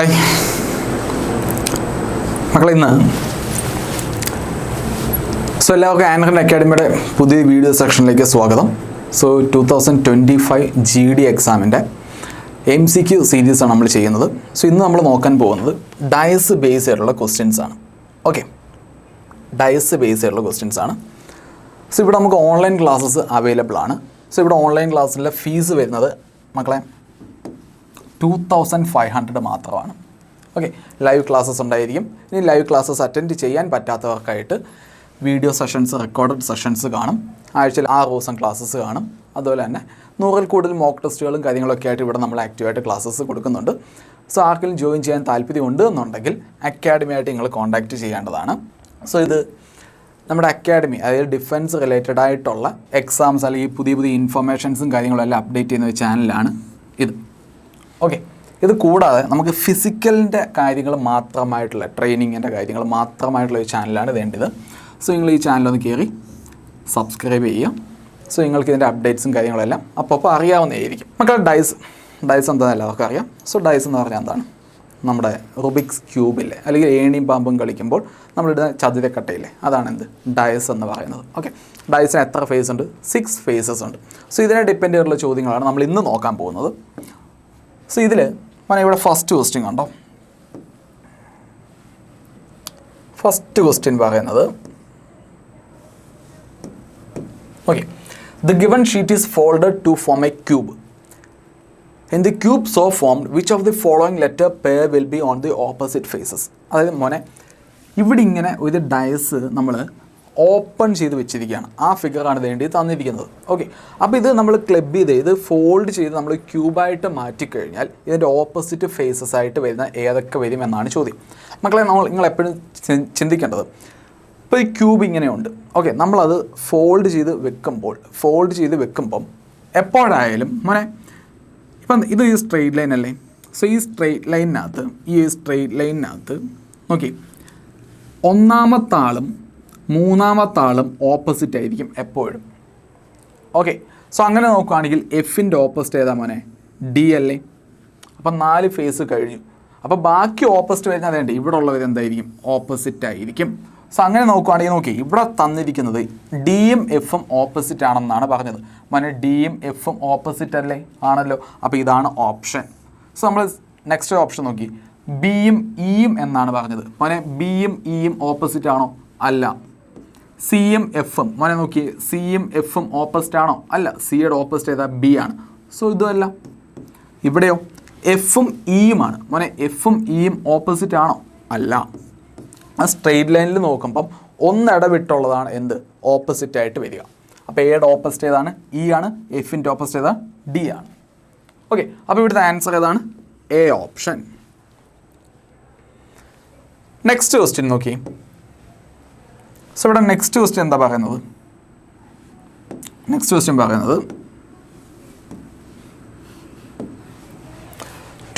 Hi. മക്കളെ ഇന്ന് so എല്ലാവർക്കും ആൻഡ്രൻ അക്കാഡമിയുടെ പുതിയ വീഡിയോ സെക്ഷനിലേക്ക് സ്വാഗതം. So two thousand twenty five G D എക്സാമിന്റെ എം സി ക്യു സീരീസാണ് നമ്മൾ ചെയ്യുന്നത്. സോ ഇന്ന് നമ്മൾ നോക്കാൻ പോകുന്നത് ഡയസ് ബേസ് ആയിട്ടുള്ള ക്വസ്റ്റ്യൻസ് ആണ്. ഓക്കെ ഡയസ് ബേസ് ആയിട്ടുള്ള ക്വസ്റ്റ്യൻസ് ആണ്. സോ ഇവിടെ നമുക്ക് ഓൺലൈൻ ക്ലാസ്സസ് അവൈലബിൾ ആണ്. സോ ഇവിടെ ഓൺലൈൻ ക്ലാസ്സിലെ ഫീസ് വരുന്നത് മക്കളെ ടു തൗസൻഡ് ഫൈവ് ഹൺഡ്രഡ് മാത്രമാണ്. ഓക്കെ ലൈവ് ക്ലാസ്സസ് ഉണ്ടായിരിക്കും. ഇനി ലൈവ് ക്ലാസ്സസ് അറ്റൻഡ് ചെയ്യാൻ പറ്റാത്തവർക്കായിട്ട് വീഡിയോ സെഷൻസ് റെക്കോർഡഡ് സെഷൻസ് കാണും. ആഴ്ചയിൽ ആറ് ദിവസം ക്ലാസ്സസ് കാണും. അതുപോലെ തന്നെ നൂറിൽ കൂടുതൽ മോക്ക് ടെസ്റ്റുകളും കാര്യങ്ങളൊക്കെ ആയിട്ട് ഇവിടെ നമ്മൾ ആക്റ്റീവായിട്ട് ക്ലാസ്സസ് കൊടുക്കുന്നുണ്ട്. സോ ആർക്കെങ്കിലും ജോയിൻ ചെയ്യാൻ താല്പര്യമുണ്ട് എന്നുണ്ടെങ്കിൽ അക്കാഡമിയായിട്ട് നിങ്ങൾ കോൺടാക്റ്റ് ചെയ്യേണ്ടതാണ്. സോ ഇത് നമ്മുടെ അക്കാഡമി അതായത് ഡിഫൻസ് റിലേറ്റഡ് ആയിട്ടുള്ള എക്സാംസ് അല്ലെങ്കിൽ പുതിയ പുതിയ ഇൻഫർമേഷൻസും കാര്യങ്ങളും എല്ലാം അപ്ഡേറ്റ് ചെയ്യുന്ന ഒരു ചാനലാണ് ഓക്കെ ഇത് കൂടാതെ നമുക്ക് ഫിസിക്കലിന്റെ കാര്യങ്ങൾ മാത്രമായിട്ടുള്ള ട്രെയിനിങ്ങിന്റെ കാര്യങ്ങൾ മാത്രമായിട്ടുള്ള ഒരു ചാനലാണ് വേണ്ടത്. സോ നിങ്ങൾ ഈ ചാനലൊന്ന് കയറി സബ്സ്ക്രൈബ് ചെയ്യുക. സോ നിങ്ങൾക്ക് ഇതിന്റെ അപ്ഡേറ്റ്സും കാര്യങ്ങളെല്ലാം അപ്പോൾ അപ്പോൾ അറിയാവുന്നതായിരിക്കും. മക്കൾ ഡൈസ് ഡൈസ് എന്താണെന്ന് എല്ലാവർക്കും അറിയാം. സോ ഡൈസ് എന്ന് പറഞ്ഞാൽ എന്താണ്? നമ്മുടെ റുബിക്സ് ക്യൂബില്ലേ അല്ലെങ്കിൽ ഏണിയും പാമ്പും കളിക്കുമ്പോൾ നമ്മളിടുന്ന ചതുരക്കട്ടയില്ലേ? അതാണ് എന്ത്? ഡയസ് എന്ന് പറയുന്നത്. ഓക്കെ ഡയസിന് എത്ര ഫേസ് ഉണ്ട്? സിക്സ് ഫേസസ് ഉണ്ട്. സോ ഇതിനെ ഡിപ്പെൻഡ് ചെയ്തിട്ടുള്ള ചോദ്യങ്ങളാണ് നമ്മൾ ഇന്ന് നോക്കാൻ പോകുന്നത്. സോ ഇതിൽ ഞാൻ ഇവിടെ ഫസ്റ്റ് ക്വസ്റ്റ്യൻ കണ്ടോ? ഫസ്റ്റ് ക്വസ്റ്റ്യൻ പറയുന്നത് okay the given sheet is folded to form a cube in the cube so formed which of the following letter pair will be on the opposite faces അതായത് മോനെ ഇവിടെ ഇങ്ങനെ ഒരു Diaz നമ്മൾ open ചെയ്ത് വെച്ചിരിക്കുകയാണ്. ആ ഫിഗറാണ് വേണ്ടി തന്നിരിക്കുന്നത്. ഓക്കെ അപ്പോൾ ഇത് നമ്മൾ ക്ലബ് ചെയ്ത് ഇത് ഫോൾഡ് ചെയ്ത് നമ്മൾ ക്യൂബായിട്ട് മാറ്റിക്കഴിഞ്ഞാൽ ഇതിന്റെ ഓപ്പോസിറ്റ് ഫേസസ് ആയിട്ട് വരുന്ന ഏതൊക്കെ വരും എന്നാണ് ചോദ്യം. മക്കളെ നമ്മൾ നിങ്ങൾ എപ്പോഴും ചിന്തിക്കേണ്ടത് ഇപ്പോൾ ഈ ക്യൂബ് ഇങ്ങനെയുണ്ട്. ഓക്കെ നമ്മളത് ഫോൾഡ് ചെയ്ത് വെക്കുമ്പോൾ ഫോൾഡ് ചെയ്ത് വെക്കുമ്പം എപ്പോഴായാലും മോനെ ഇപ്പം ഇത് ഈ സ്ട്രെയിറ്റ് ലൈൻ അല്ലേ? സോ ഈ സ്ട്രെയിറ്റ് ലൈനിനകത്ത് ഈ സ്ട്രെയിറ്റ് ലൈനിനകത്ത് നോക്കി ഒന്നാമത്തെ ആളും മൂന്നാമത്തെ ആളും ഓപ്പോസിറ്റ് ആയിരിക്കും എപ്പോഴും. ഓക്കെ സോ അങ്ങനെ നോക്കുകയാണെങ്കിൽ എഫിന്റെ ഓപ്പോസിറ്റ് ഏതാ മോനെ? ഡി അല്ലേ? അപ്പം നാല് ഫേസ് കഴിഞ്ഞു. അപ്പോൾ ബാക്കി ഓപ്പോസിറ്റ് വരുന്നത് അതേണ്ട ഇവിടെ ഉള്ളവർ എന്തായിരിക്കും? ഓപ്പോസിറ്റ് ആയിരിക്കും. സോ അങ്ങനെ നോക്കുകയാണെങ്കിൽ നോക്കി ഇവിടെ തന്നിരിക്കുന്നത് ഡിയും എഫും ഓപ്പോസിറ്റ് ആണെന്നാണ് പറഞ്ഞത്. മോനെ ഡിയും എഫും ഓപ്പോസിറ്റ് അല്ലേ? ആണല്ലോ. അപ്പോൾ ഇതാണ് ഓപ്ഷൻ സോ നമ്മൾ നെക്സ്റ്റ് ഓപ്ഷൻ നോക്കി. ബിയും ഇയും എന്നാണ് പറഞ്ഞത്. മോനെ ബിയും ഇയും ഓപ്പോസിറ്റ് ആണോ? അല്ല. സിയും എഫും മോനെ നോക്കിയേ. എം എഫും ഓപ്പോസിറ്റ് ആണോ? അല്ല സിയുടെ ഓപ്പോസിറ്റ് ഏതാ? ബി ആണ്. സോ ഇതുമല്ല. ഇവിടെയോ? എഫും ഇയുമാണ് മോനെ എഫും ഇയും ഓപ്പോസിറ്റ് ആണോ? അല്ല. ആ സ്ട്രെയിറ്റ് ലൈനിൽ നോക്കുമ്പം ഒന്നിടവിട്ടുള്ളതാണ് എന്ത്? ഓപ്പോസിറ്റ് ആയിട്ട് വരിക. അപ്പോൾ എയുടെ ഓപ്പോസിറ്റ് ഏതാണ്? ഇ ആണ്. എഫിന്റെ ഓപ്പോസിറ്റ് ഏതാ? ഡി ആണ്. ഓക്കെ അപ്പോൾ ഇവിടുത്തെ ആൻസർ ഏതാണ്? എ ഓപ്ഷൻ നെക്സ്റ്റ് ക്വസ്റ്റ്യൻ നോക്കി സോ ഇവിടെ നെക്സ്റ്റ് ക്വസ്റ്റ്യൻ എന്താ പറയുന്നത്? നെക്സ്റ്റ് ക്വസ്റ്റ്യൻ പറയുന്നത്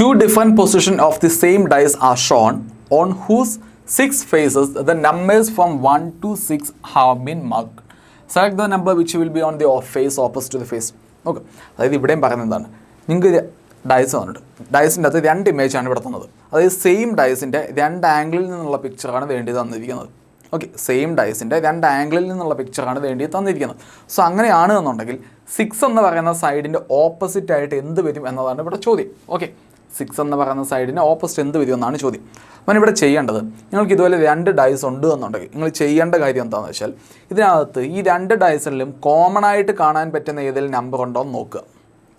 two different position of the same dice are shown on whose six faces the numbers from one to six have been mark select the number which will be on the face opposite to the face okay അതായത് ഇവിടെയും പറയുന്നത് എന്താണ്? നിങ്ങൾക്ക് Diaz തന്നിട്ട് ഡയസിന്റെ അകത്ത് രണ്ട് ഇമേജാണ് ഇവിടെ തന്നത്. അതായത് സെയിം ഡയസിന്റെ രണ്ട് ആംഗിളിൽ നിന്നുള്ള പിക്ചറാണ് വേണ്ടി തന്നിരിക്കുന്നത്. ഓക്കെ സെയിം ഡയസിന്റെ രണ്ട് ആംഗിളിൽ നിന്നുള്ള പിക്ചറാണ് വേണ്ടി തന്നിരിക്കുന്നത്. സോ അങ്ങനെയാണ് എന്നുണ്ടെങ്കിൽ സിക്സ് എന്ന് പറയുന്ന സൈഡിന്റെ ഓപ്പോസിറ്റ് ആയിട്ട് എന്ത് വരും എന്നതാണ് ഇവിടെ ചോദ്യം. ഓക്കെ സിക്സ് എന്ന് പറയുന്ന സൈഡിന് ഓപ്പോസിറ്റ് എന്ത് വരും എന്നാണ് ചോദ്യം. അപ്പം ഇവിടെ ചെയ്യേണ്ടത് നിങ്ങൾക്ക് ഇതുപോലെ രണ്ട് ഡൈസ് ഉണ്ട് എന്നുണ്ടെങ്കിൽ നിങ്ങൾ ചെയ്യേണ്ട കാര്യം എന്താണെന്ന് വെച്ചാൽ ഇതിനകത്ത് ഈ രണ്ട് ഡൈസിലും കോമൺ ആയിട്ട് കാണാൻ പറ്റുന്ന ഏതെങ്കിലും നമ്പർ ഉണ്ടോ എന്ന് നോക്കുക.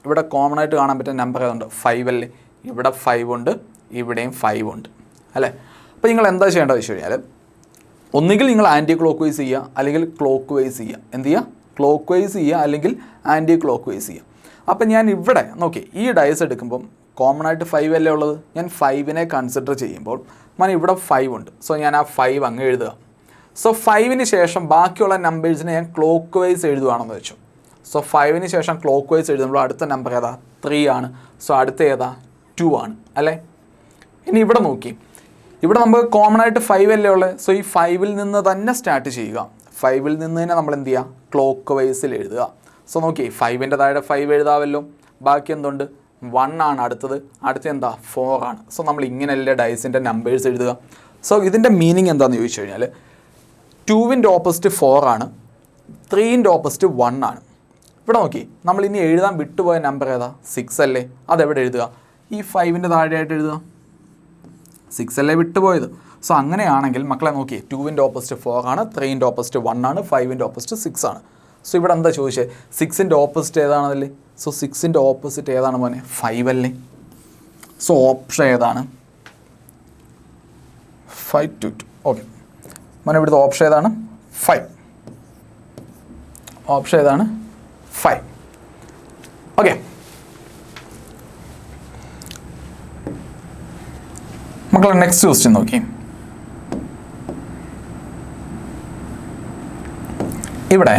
ഇവിടെ കോമൺ ആയിട്ട് കാണാൻ പറ്റുന്ന നമ്പർ ഏതുണ്ട്? ഫൈവ് അല്ലേ? ഇവിടെ ഫൈവ് ഉണ്ട് ഇവിടെയും ഫൈവ് ഉണ്ട്. അല്ലേ? അപ്പോൾ നിങ്ങൾ എന്താ ചെയ്യേണ്ടത് വെച്ച് കഴിഞ്ഞാൽ ഒന്നുകിൽ നിങ്ങൾ ആന്റി ക്ലോക്ക് വൈസ് ചെയ്യുക അല്ലെങ്കിൽ ക്ലോക്ക് വൈസ് ചെയ്യുക. എന്ത് ചെയ്യുക? ക്ലോക്ക് വൈസ് ചെയ്യുക അല്ലെങ്കിൽ ആന്റി ക്ലോക്ക് വൈസ് ചെയ്യുക. അപ്പം ഞാൻ ഇവിടെ നോക്കി ഈ ഡയസ് എടുക്കുമ്പം കോമൺ ആയിട്ട് ഫൈവ് അല്ലേ ഉള്ളത്? ഞാൻ ഫൈവിനെ കൺസിഡർ ചെയ്യുമ്പോൾ ഞാൻ ഇവിടെ ഫൈവ് ഉണ്ട്. സോ ഞാൻ ആ ഫൈവ് അങ്ങ് എഴുതുക. സോ ഫൈവിന് ശേഷം ബാക്കിയുള്ള നമ്പേഴ്സിനെ ഞാൻ ക്ലോക്ക് വൈസ് എഴുതുകയാണെന്ന് വെച്ചു സോ ഫൈവിന് ശേഷം ക്ലോക്ക് വൈസ് എഴുതുമ്പോൾ അടുത്ത നമ്പർ ഏതാ? ത്രീ ആണ്. സോ അടുത്ത ഏതാ? ടു ആണ്. അല്ലേ? ഇനി ഇവിടെ നോക്കി. ഇവിടെ നമുക്ക് കോമൺ ആയിട്ട് ഫൈവ് അല്ലേ ഉള്ളത് സോ ഈ ഫൈവിൽ നിന്ന് തന്നെ സ്റ്റാർട്ട് ചെയ്യുക. ഫൈവിൽ നിന്ന് തന്നെ നമ്മൾ എന്ത് ചെയ്യുക? ക്ലോക്ക് വൈസിൽ എഴുതുക. സോ നോക്കി ഫൈവിന്റെ താഴെ ഫൈവ് എഴുതാമല്ലോ ബാക്കി എന്തുണ്ട്? വൺ ആണ് അടുത്തത്. അടുത്ത എന്താ? ഫോർ ആണ്. സോ നമ്മൾ ഇങ്ങനെയല്ലേ ഡൈസിന്റെ നമ്പേഴ്സ് എഴുതുക. സോ ഇതിന്റെ മീനിങ് എന്താണെന്ന് ചോദിച്ചു കഴിഞ്ഞാൽ ടുവിന്റെ ഓപ്പോസിറ്റ് ഫോർ ആണ്. ത്രീന്റെ ഓപ്പോസിറ്റ് വൺ ആണ്. ഇവിടെ നോക്കി നമ്മൾ ഇനി എഴുതാൻ വിട്ടുപോയ നമ്പർ ഏതാ? സിക്സ് അല്ലേ? അതെവിടെ എഴുതുക? ഈ ഫൈവിന്റെ താഴെയായിട്ട് എഴുതുക. സിക്സ് അല്ലേ വിട്ടുപോയത്. സോ അങ്ങനെയാണെങ്കിൽ മക്കളെ നോക്കി ടൂവിന്റെ ഓപ്പോസിറ്റ് ഫോർ ആണ് ത്രീന്റെ ഓപ്പോസിറ്റ് വൺ ആണ് ഫൈവിന്റെ ഓപ്പോസിറ്റ് സിക്സ് ആണ്. സോ ഇവിടെ എന്താ ചോദിച്ചത് സിക്സിന്റെ ഓപ്പോസിറ്റ് ഏതാണല്ലേ സോ സിക്സിന്റെ ഓപ്പോസിറ്റ് ഏതാണ് മോനെ? ഫൈവ് അല്ലേ? സോ ഓപ്ഷൻ ഏതാണ്? ഫൈവ് ടു ടു ഓക്കെ മോനെ ഇവിടുത്തെ ഓപ്ഷൻ ഏതാണ്? ഫൈവ് ഓപ്ഷൻ ഏതാണ്? ഫൈവ് ഓക്കെ മക്കളെ നെക്സ്റ്റ് ക്വസ്റ്റ്യൻ നോക്കി. ഇവിടെ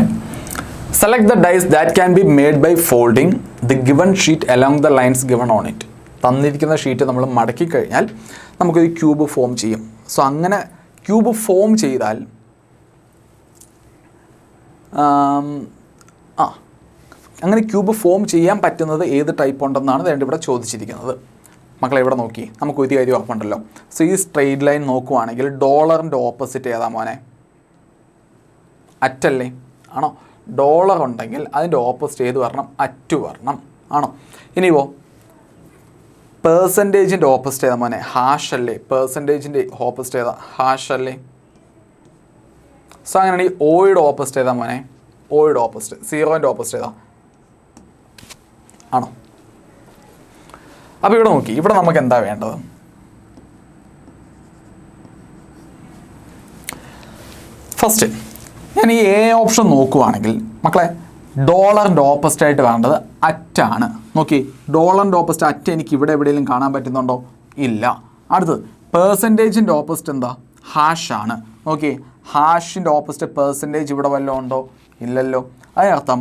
select the dice that can be made by folding the given sheet along the lines given on it തന്നിരിക്കുന്ന sheet നമ്മൾ മടക്കി കഴിഞ്ഞാൽ നമുക്കൊരു ക്യൂബ് ഫോം ചെയ്യും. സോ അങ്ങനെ ക്യൂബ് ഫോം ചെയ്താൽ ആം, അങ്ങനെ ക്യൂബ് ഫോം ചെയ്യാൻ പറ്റുന്നത് ഏത് ടൈപ്പ് ഉണ്ടെന്നാണ് ഇവിടെ ചോദിച്ചിരിക്കുന്നത്. മക്കളെ ഇവിടെ നോക്കി. നമുക്ക് ഒരു കാര്യം ഉറപ്പുണ്ടല്ലോ. സോ ഈ സ്ട്രെയിറ്റ് ലൈൻ നോക്കുവാണെങ്കിൽ ഡോളറിന്റെ ഓപ്പോസിറ്റ് ഏതാ മോനെ? അറ്റല്ലേ ആണോ? ഡോളർ ഉണ്ടെങ്കിൽ അതിന്റെ ഓപ്പോസിറ്റ് ഏത് വരണം? അറ്റു വരണം. ആണോ? ഇനിയോ പേഴ്സന്റേജിന്റെ ഓപ്പോസിറ്റ് ഏതാ മോനെ? ഹാഷ് അല്ലേ? പേഴ്സന്റേജിന്റെ ഓപ്പോസിറ്റ് ഏതാ? ഹാഷ് അല്ലേ? സോ അങ്ങനെയാണെങ്കിൽ ഓയുടെ ഓപ്പോസിറ്റ് ഏതാ മോനെ? ഓയുടെ ഓപ്പോസിറ്റ് സീറോന്റെ ഓപ്പോസിറ്റ് ഏതാ? ആണോ? അപ്പോൾ ഇവിടെ നോക്കി ഇവിടെ നമുക്ക് എന്താ വേണ്ടത്? ഫസ്റ്റ് ഞാൻ ഈ എ ഓപ്ഷൻ നോക്കുവാണെങ്കിൽ മക്കളെ ഡോളറിന്റെ ഓപ്പോസിറ്റ് ആയിട്ട് വേണ്ടത് അറ്റാണ് നോക്കി ഡോളറിന്റെ ഓപ്പോസിറ്റ് അറ്റ് എനിക്ക് ഇവിടെ എവിടെയെങ്കിലും കാണാൻ പറ്റുന്നുണ്ടോ? ഇല്ല. അടുത്തത് പേഴ്സന്റേജിന്റെ ഓപ്പോസിറ്റ് എന്താ? ഹാഷാണ് നോക്കി ഹാഷിന്റെ ഓപ്പോസിറ്റ് പേഴ്സന്റേജ് ഇവിടെ വല്ലതും ഉണ്ടോ? ഇല്ലല്ലോ. അതിനർത്ഥം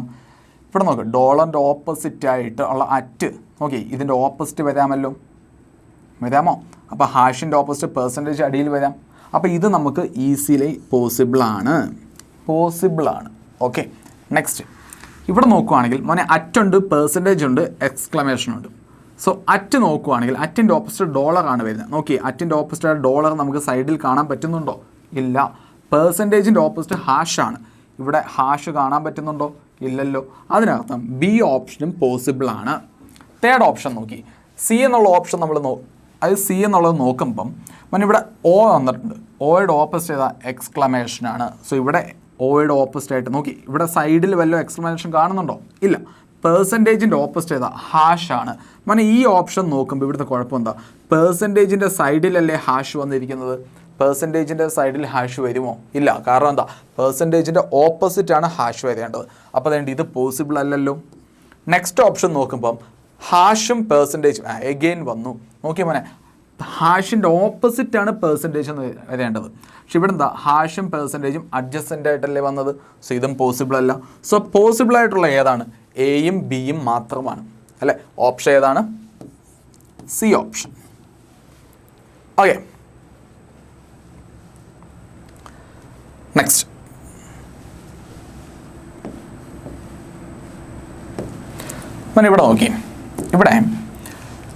ഇവിടെ നോക്ക് ഡോളറിന്റെ ഓപ്പോസിറ്റ് ആയിട്ട് ഉള്ള അറ്റ് നോക്കി ഇതിന്റെ ഓപ്പോസിറ്റ് വരാമല്ലോ. വരാമോ? അപ്പോൾ ഹാഷിന്റെ ഓപ്പോസിറ്റ് പെർസെന്റേജ് അടിയിൽ വരാം. അപ്പോൾ ഇത് നമുക്ക് ഈസിലി പോസിബിളാണ് പോസിബിളാണ് ഓക്കെ നെക്സ്റ്റ് ഇവിടെ നോക്കുവാണെങ്കിൽ മോനെ അറ്റുണ്ട് പെർസെന്റേജ് ഉണ്ട് എക്സ്ക്ലമേഷൻ ഉണ്ട്. സോ അറ്റ് നോക്കുവാണെങ്കിൽ അറ്റിന്റെ ഓപ്പോസിറ്റ് ഡോളർ ആണ് വരുന്നത്. നോക്കി അറ്റിന്റെ ഓപ്പോസിറ്റ് ഡോളർ നമുക്ക് സൈഡിൽ കാണാൻ പറ്റുന്നുണ്ടോ? ഇല്ല. പെർസെന്റേജിന്റെ ഓപ്പോസിറ്റ് ഹാഷാണ് ഇവിടെ ഹാഷ് കാണാൻ പറ്റുന്നുണ്ടോ? ഇല്ലല്ലോ. അതിനർത്ഥം ബി ഓപ്ഷനും പോസിബിൾ ആണ്. തേർഡ് ഓപ്ഷൻ നോക്കി. സി എന്നുള്ള ഓപ്ഷൻ നമ്മൾ നോ അത് സി എന്നുള്ളത് നോക്കുമ്പം ഇവിടെ ഒ വന്നിട്ടുണ്ട്. ഓയുടെ ഓപ്പോസിറ്റ് എക്സ്ക്ലമേഷൻ ആണ്. സോ ഇവിടെ ഓയുടെ ഓപ്പോസിറ്റ് ആയിട്ട് നോക്കി. ഇവിടെ സൈഡിൽ വല്ല എക്സ്ക്ലമേഷൻ കാണുന്നുണ്ടോ? ഇല്ല. പേഴ്സന്റേജിന്റെ ഓപ്പോസിറ്റ് ഹാഷ് ആണ്. মানে ഈ ഓപ്ഷൻ നോക്കുമ്പോൾ ഇവിടുത്തെ കുഴപ്പം എന്താ? പേഴ്സന്റേജിന്റെ സൈഡിലല്ലേ ഹാഷ് വന്നിരിക്കുന്നത്? പേഴ്സന്റേജിന്റെ സൈഡിൽ ഹാഷ് വരുമോ? ഇല്ല. കാരണം എന്താ? പേഴ്സന്റേജിന്റെ ഓപ്പോസിറ്റാണ് ഹാഷ് വരേണ്ടത്. അപ്പോൾ അതുകൊണ്ട് ഇത് പോസിബിൾ അല്ലല്ലോ. നെക്സ്റ്റ് ഓപ്ഷൻ നോക്കുമ്പം ഹാഷും പേഴ്സന്റേജും എഗെയിൻ വന്നു. നോക്കിയ മോനെ ഹാഷിന്റെ ഓപ്പോസിറ്റാണ് ആണ് പെർസെന്റേജ് എന്ന് വരേണ്ടത്. പക്ഷെ ഇവിടെ എന്താ ഹാഷും പെർസെന്റേജും അഡ്ജസ്റ്റന്റ് ആയിട്ടല്ലേ വന്നത്? സോ ഇതും പോസിബിൾ അല്ല. സോ പോസിബിൾ ആയിട്ടുള്ള ഏതാണ്? എയും ബിയും മാത്രമാണ്. അല്ലേ? ഓപ്ഷൻ ഏതാണ്? സി ഓപ്ഷൻ ഓക്കെ നെക്സ്റ്റ് ഇവിടെ നോക്കി ഇവിടെ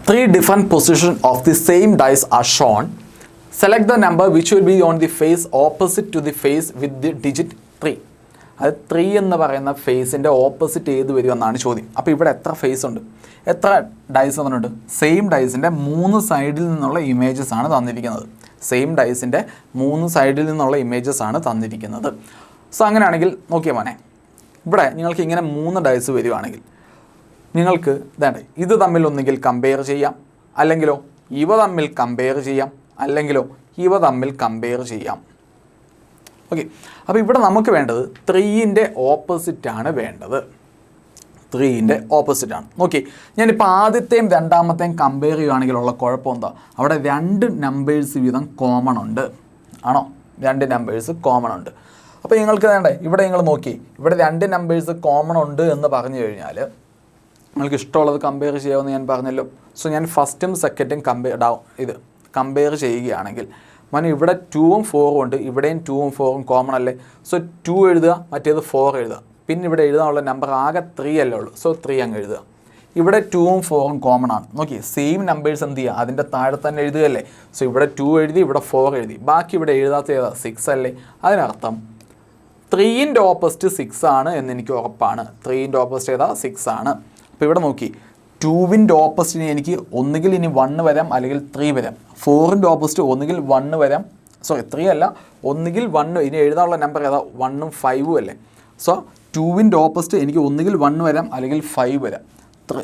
three different position of the same dice are shown select the number which will be on the face opposite to the face with the digit three അത് three എന്ന് പറയുന്ന ഫേസിന്റെ opposite ഏത് വരും എന്നാണ് ചോദ്യം. അപ്പോൾ ഇവിടെ എത്ര ഫേസ് ഉണ്ട്? എത്ര ഡൈസ് തന്നിട്ടുണ്ട് സെയിം ഡൈസിന്റെ മൂന്ന് സൈഡിൽ നിന്നുള്ള ഇമേജസ് ആണ് തന്നിരിക്കുന്നത്. സെയിം ഡൈസിന്റെ മൂന്ന് സൈഡിൽ നിന്നുള്ള ഇമേജസ് ആണ് തന്നിരിക്കുന്നത്. സോ അങ്ങനെയാണെങ്കിൽ നോക്കിയാൽ മോനെ. ഇവിടെ നിങ്ങൾക്ക് ഇങ്ങനെ മൂന്ന് ഡൈസ് വരികയാണെങ്കിൽ നിങ്ങൾക്ക് ഇതാണ് ഇത് തമ്മിൽ ഒന്നുകിൽ കമ്പയർ ചെയ്യാം അല്ലെങ്കിലോ ഇവ തമ്മിൽ കമ്പയർ ചെയ്യാം അല്ലെങ്കിലോ ഇവ തമ്മിൽ കമ്പയർ ചെയ്യാം. ഓക്കെ അപ്പോൾ ഇവിടെ നമുക്ക് വേണ്ടത് ത്രീയിന്റെ ഓപ്പോസിറ്റാണ് വേണ്ടത്. ത്രീയിന്റെ ഓപ്പോസിറ്റാണ് നോക്കി ഞാനിപ്പോൾ ആദ്യത്തെയും രണ്ടാമത്തെയും കമ്പയർ ചെയ്യുകയാണെങ്കിലുള്ള ഉള്ള എന്താ? അവിടെ രണ്ട് നമ്പേഴ്സ് വീതം കോമൺ ഉണ്ട്. ആണോ? രണ്ട് നമ്പേഴ്സ് കോമൺ ഉണ്ട്. അപ്പോൾ നിങ്ങൾക്ക് വേണ്ടേ ഇവിടെ നിങ്ങൾ നോക്കി. ഇവിടെ രണ്ട് നമ്പേഴ്സ് കോമൺ ഉണ്ട് എന്ന് പറഞ്ഞു കഴിഞ്ഞാൽ നിങ്ങൾക്ക് ഇഷ്ടമുള്ളത് കമ്പയർ ചെയ്യാമെന്ന് ഞാൻ പറഞ്ഞല്ലോ. സോ ഞാൻ ഫസ്റ്റും സെക്കൻഡും കമ്പയർ ഡാവും ഇത് കമ്പയർ ചെയ്യുകയാണെങ്കിൽ മന ഇവിടെ ടൂവും ഫോറും ഉണ്ട്. ഇവിടെയും ടൂവും ഫോറും കോമൺ അല്ലേ? സോ ടു എഴുതുക മറ്റേത് ഫോർ എഴുതുക. പിന്നെ ഇവിടെ എഴുതാനുള്ള നമ്പർ ആകെ ത്രീ അല്ലേ ഉള്ളൂ. സോ ത്രീ അങ്ങ് എഴുതുക. ഇവിടെ ടൂവും ഫോറും കോമൺ ആണ്. നോക്കി സെയിം നമ്പേഴ്സ് എന്ത് ചെയ്യുക? അതിന്റെ താഴെ തന്നെ എഴുതുകയല്ലേ? സോ ഇവിടെ ടു എഴുതി ഇവിടെ ഫോർ എഴുതി. ബാക്കി ഇവിടെ എഴുതാത്ത ഏതാ? സിക്സ് അല്ലേ? അതിനർത്ഥം ത്രീന്റെ ഓപ്പോസിറ്റ് സിക്സ് ആണ് എന്ന് എനിക്ക് ഉറപ്പാണ്. ത്രീന്റെ ഓപ്പോസിറ്റ് ഏതാ? സിക്സ് ആണ്. അപ്പോൾ ഇവിടെ നോക്കി. ടൂവിന്റെ ഓപ്പോസിറ്റിന് എനിക്ക് ഒന്നുകിൽ ഇനി വണ്ണ് വരാം അല്ലെങ്കിൽ ത്രീ വരാം. ഫോറിന്റെ ഓപ്പോസിറ്റ് ഒന്നുകിൽ വണ്ണ് വരാം. സോറി ത്രീ അല്ല. ഒന്നുകിൽ വണ്ണ് ഇനി എഴുതാനുള്ള നമ്പർ ഏതാ? വണ്ണും ഫൈവും അല്ലേ? സോ ടൂവിന്റെ ഓപ്പോസിറ്റ് എനിക്ക് ഒന്നുകിൽ വണ്ണ് വരാം അല്ലെങ്കിൽ ഫൈവ് വരാം.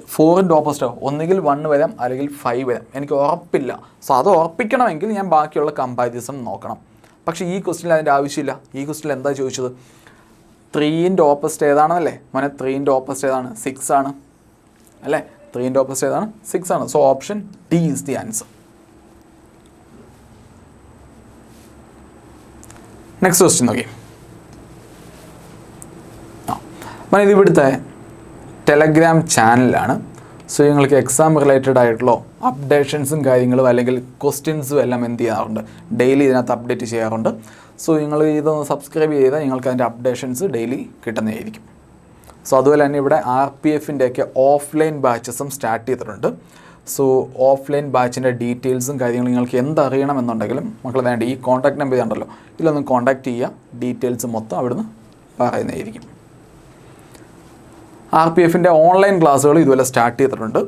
ഫോറിന്റെ ഓപ്പോസിറ്റോ ഒന്നുകിൽ വണ്ണ് വരാം അല്ലെങ്കിൽ ഫൈവ് വരാം. എനിക്ക് ഉറപ്പില്ല. സോ അത് ഉറപ്പിക്കണമെങ്കിൽ ഞാൻ ബാക്കിയുള്ള കമ്പാരിസൺ നോക്കണം. പക്ഷേ ഈ ക്വസ്റ്റിനിൽ അതിന്റെ ആവശ്യമില്ല. ഈ ക്വസ്റ്റിനിൽ എന്താ ചോദിച്ചത്? ത്രീന്റെ ഓപ്പോസിറ്റ് ഏതാണെന്നല്ലേ? മോനെ ത്രീന്റെ ഓപ്പോസിറ്റ് ഏതാണ്? സിക്സ് ആണ്. അല്ലേ? ത്രീന്റെ ഓപ്പോസിറ്റ് ഏതാണ്? സിക്സ് ആണ്. So option D is the answer next question നോക്കി ആ. ഇത് ഇവിടുത്തെ ടെലഗ്രാം ചാനലാണ് സോ നിങ്ങൾക്ക് എക്സാം റിലേറ്റഡ് ആയിട്ടുള്ള അപ്ഡേഷൻസും കാര്യങ്ങളും അല്ലെങ്കിൽ ക്വസ്റ്റ്യൻസും എല്ലാം എന്ത് ചെയ്യാറുണ്ട്? ഡെയിലി ഇതിനകത്ത് അപ്ഡേറ്റ് ചെയ്യാറുണ്ട്. സോ നിങ്ങൾ ഇതൊന്ന് സബ്സ്ക്രൈബ് ചെയ്താൽ നിങ്ങൾക്ക് അതിന്റെ അപ്ഡേഷൻസ് ഡെയിലി കിട്ടുന്നതായിരിക്കും. സോ അതുപോലെ തന്നെ ഇവിടെ ആർ പി എഫിന്റെയൊക്കെ ഓഫ്ലൈൻ ബാച്ചസും സ്റ്റാർട്ട് ചെയ്തിട്ടുണ്ട്. സോ ഓഫ്ലൈൻ ബാച്ചിന്റെ ഡീറ്റെയിൽസും കാര്യങ്ങളും നിങ്ങൾക്ക് എന്തറിയണമെന്നുണ്ടെങ്കിലും മക്കൾ വേണ്ട ഈ കോൺടാക്ട് നമ്പർ ഉണ്ടല്ലോ ഇതിലൊന്ന് കോൺടാക്ട് ചെയ്യുക. ഡീറ്റെയിൽസ് മൊത്തം അവിടുന്ന് പറയുന്നതായിരിക്കും. ആർ പി എഫിന്റെ ഓൺലൈൻ ക്ലാസ്സുകൾ ഇതുപോലെ സ്റ്റാർട്ട് ചെയ്തിട്ടുണ്ട്.